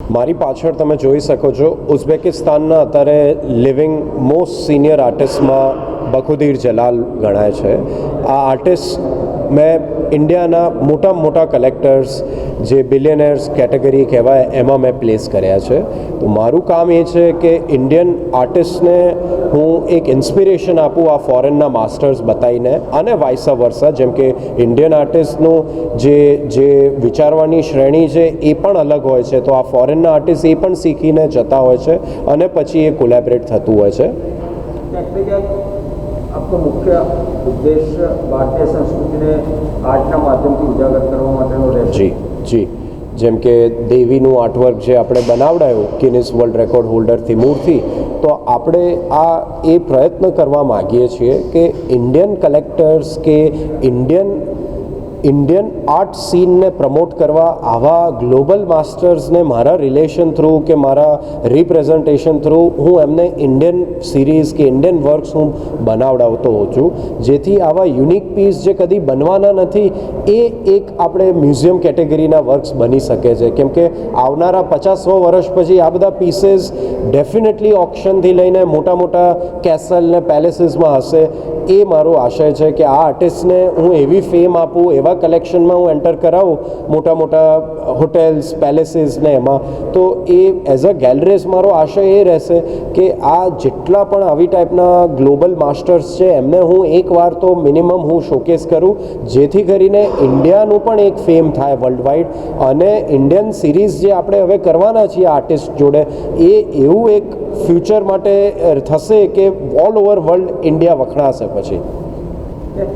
મારી પાછળ તમે જોઈ શકો છો, ઉઝબેકિસ્તાનના અત્યારે લિવિંગ મોસ્ટ સિનિયર આર્ટિસ્ટમાં બખુદીર જલાલ ગણાય છે. આ આર્ટિસ્ટ મેં ઇન્ડિયાના મોટા મોટા કલેક્ટર્સ જે બિલિયનર્સ કેટેગરી કહેવાય, એમાં મેં પ્લેસ કર્યા છે. તો મારું કામ એ છે કે ઇન્ડિયન આર્ટિસ્ટને હું એક ઇન્સ્પિરેશન આપું આ ફોરેનના માસ્ટર્સ બતાવીને અને વાઇસા વર્સા જેમ કે ઇન્ડિયન આર્ટિસ્ટનું જે જે વિચારવાની શ્રેણી છે એ પણ અલગ હોય છે. તો આ ફોરેનના આર્ટિસ્ટ એ પણ શીખીને જતા હોય છે અને પછી એ કોલેબરેટ થતું હોય છે. આપનો મુખ્ય ઉદ્દેશ ભારતીય સંસ્કૃતિને આર્ટના માધ્યમથી ઉજાગર કરવા માટેનો રહેશે. જી જી. જેમ કે દેવીનું આર્ટવર્ક જે આપણે બનાવડાયું કિનિસ વર્લ્ડ રેકોર્ડ હોલ્ડરથી મૂળથી, તો આપણે આ એ પ્રયત્ન કરવા માગીએ છીએ કે ઇન્ડિયન કલેક્ટર્સ કે ઇન્ડિયન ઇન્ડિયન આર્ટ સીનને પ્રમોટ કરવા, આવા ગ્લોબલ માસ્ટર્સને મારા રિલેશન થ્રુ કે મારા રિપ્રેઝન્ટેશન થ્રુ હું એમને ઇન્ડિયન સિરીઝ કે ઇન્ડિયન વર્ક્સ હું બનાવડાવતો હોઉં છું. જેથી આવા યુનિક પીસ જે કદી બનવાના નથી, એ એક આપણે મ્યુઝિયમ કેટેગરીના વર્ક્સ બની શકે છે. કેમ કે આવનારા પચાસ સો વર્ષ પછી આ બધા પીસીસ ડેફિનેટલી ઓપ્શનથી લઈને મોટા મોટા કેસલ ને પેલેસીસમાં હશે, એ મારો આશય છે કે આ આર્ટિસ્ટને હું એવી ફેમ આપું, એવા કલેક્શનમાં હું એન્ટર કરાવું, મોટા મોટા હોટેલ્સ પેલેસીસ ને એમાં. તો એ એઝ અ ગેલરીસ મારો આશય એ રહેશે કે આ જેટલા પણ આવી ટાઈપના ગ્લોબલ માસ્ટર્સ છે, એમને હું એકવાર તો મિનિમમ હું શોકેસ કરું, જેથી કરીને ઇન્ડિયાનું પણ એક ફેમ થાય વર્લ્ડ વાઇડ અને ઇન્ડિયન સિરીઝ જે આપણે હવે કરવાના છીએ આર્ટિસ્ટ જોડે, એ એવું એક ફ્યુચર માટે થશે કે ઓલ ઓવર વર્લ્ડ ઇન્ડિયા વખણાશે પછી?